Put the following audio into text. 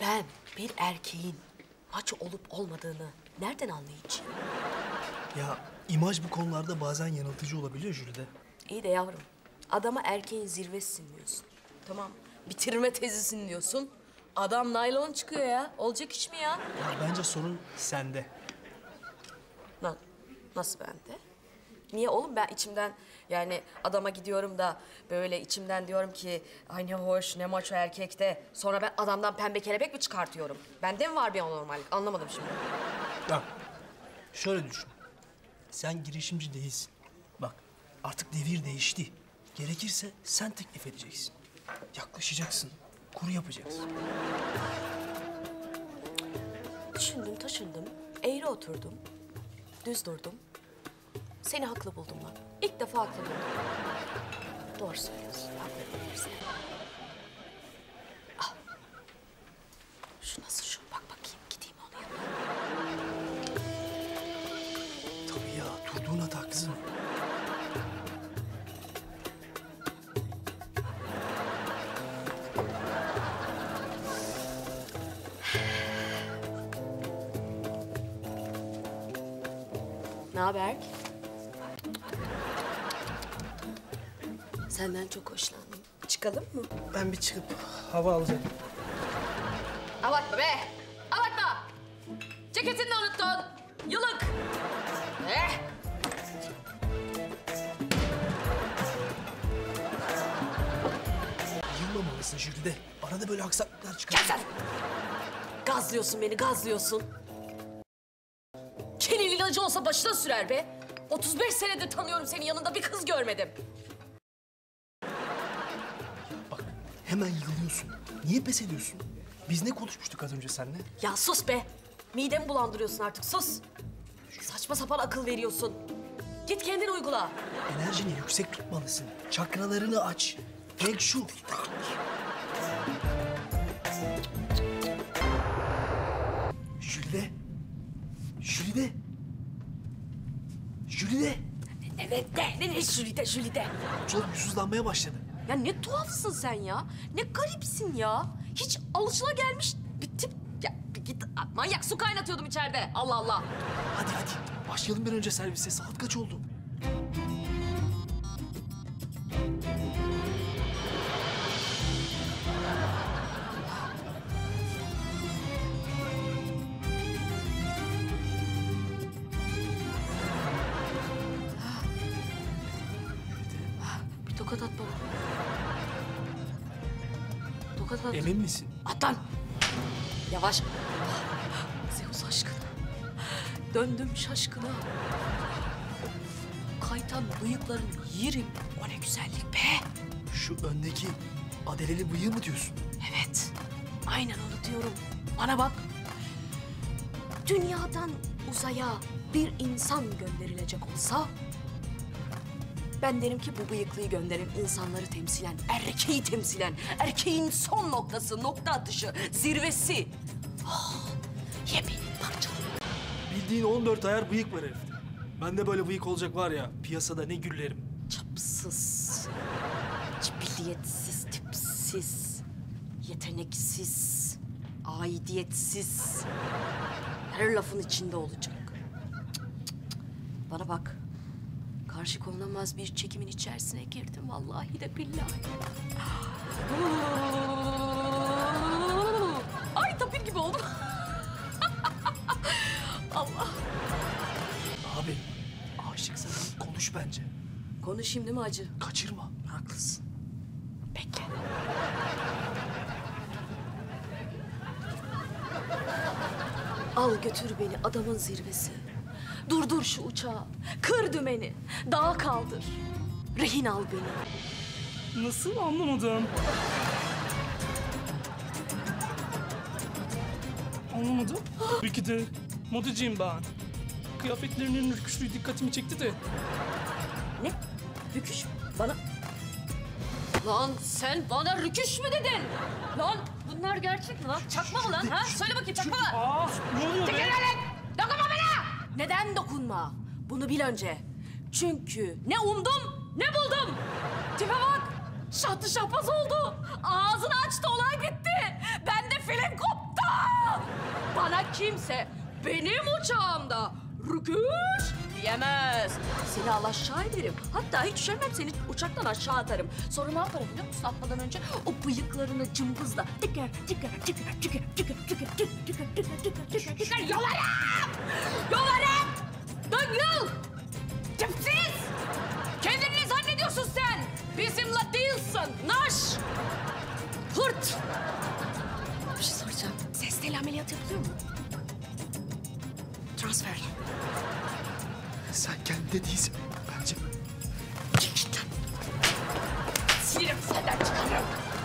Ben bir erkeğin maço olup olmadığını nereden anlayacağım? Ya imaj bu konularda bazen yanıltıcı olabiliyor Jülide. İyi de yavrum, adama erkeğin zirvesisin diyorsun. Tamam, bitirme tezisin diyorsun. Adam naylon çıkıyor ya. Olacak iş mi ya? Ya bence sorun sende. Na- nasıl bende? Niye oğlum ben içimden yani adama gidiyorum da böyle içimden diyorum ki ay ne hoş ne maço erkekte. Sonra ben adamdan pembe kelebek mi çıkartıyorum? Bende mi var bir anormallik? Anlamadım şimdi. Bak şöyle düşün. Sen girişimci değilsin. Bak artık devir değişti. Gerekirse sen teklif edeceksin. Yaklaşacaksın. Kuru yapacaksın. Düşündüm taşındım, eğri oturdum, düz durdum. Seni haklı buldum lan. İlk defa haklı buldum. Doğru söylüyorsun, haklı. Al. Şu nasıl şu? Bak bakayım, gideyim onu yanına. Tabii ya durduğun hata kızım. Ne haber? Senden çok hoşlandım. Çıkalım mı? Ben bir çıkıp hava alacağım. Abartma be! Abartma! Ceketini de unuttun. Yılık! Eh! Yılmamalısın Jülide. Arada böyle aksaklıklar çıkar. Sen! Gazlıyorsun beni, gazlıyorsun. Kelin ilacı olsa başına sürer be. 35 senedir tanıyorum seni yanında bir kız görmedim. Hemen yığılıyorsun. Niye pes ediyorsun? Biz ne konuşmuştuk az önce seninle? Ya sus be! Midemi bulandırıyorsun artık, sus! Saçma sapan akıl veriyorsun. Git kendin uygula. Enerjini yüksek tutmalısın. Çakralarını aç. Feng Shui. Jülide. Jülide. Jülide. Evet de, ne ne Jülide, Jülide. Çok yüzsüzlanmaya başladı. Ya ne tuhafsın sen ya. Ne garipsin ya. Hiç alışılagelmiş bir tip. Ya bir git manyak su kaynatıyordum içeride. Allah Allah. Hadi hadi. Başlayalım bir önce servise. Saat kaç oldu? Bir tokat at bana. Tokat at. Emin misin? At lan. Yavaş. Zeus aşkına. Döndüm şaşkına. Kaytan bıyıkların yerim. O ne güzellik be. Şu öndeki adeleli bıyığı mı diyorsun? Evet. Aynen onu diyorum. Bana bak. Dünyadan uzaya bir insan gönderilecek olsa... Ben derim ki bu bıyıklıyı gönderin insanları temsilen, erkeği temsilen, erkeğin son noktası, nokta atışı, zirvesi. Oh, yepyeni parçalı. Bildiğin 14 ayar bıyık var herifte. Bende böyle bıyık olacak var ya piyasada ne güllerim. Çapsız, cibilliyetsiz, tipsiz, yeteneksiz, aidiyetsiz. Her lafın içinde olacak. Bana bak. Karşı konulmaz bir çekimin içerisine girdim vallahi de billahi. Ay tapir gibi oldum. Allah. Abi aşıksan konuş bence. Konuşayım değil mi acı? Kaçırma. Haklısın. Bekle. Al götür beni adamın zirvesi. Durdur şu uçağı. Kır dümeni. Dağa kaldır. Rehin al beni. Nasıl anlamadım? Anlamadım. Belki de modacıyım ben. Kıyafetlerinin ürküşlüğü dikkatimi çekti de. Ne? Rüküş mü? Bana... Lan sen bana rüküş mü dedin? Lan bunlar gerçek mi lan? Çakma mı lan? Ha? Söyle bakayım çakma mı? Aa, ne oluyor Çekil be? lan! Bana! Neden dokunma? Bunu bil önce. Çünkü ne umdum ne buldum. Tipe bak. Şahtı şahbaz oldu. Ağzını açtı olay bitti. Ben de film koptu. kimse benim uçağımda rüküş diyemez. Seni al aşağı ederim. Hatta hiç üşenmem seni uçaktan aşağı atarım. Sonra ne yaparım biliyor musun? Atmadan önce o bıyıklarını cımbızla tıkır tıkır tıkır tıkır tıkır tıkır tıkır tıkır tıkır tıkır tıkır tıkır yolarım! Yolarım! Döngül! Tipsiz! Kendini ne zannediyorsun sen? Bizimle değilsin. Naş! Hırt! Bir şey soracağım. Ses teli ameliyat yapılıyor mu? Transfer. Sen kendinde değilsin bence. Lan. Sinirim senden çıkarım.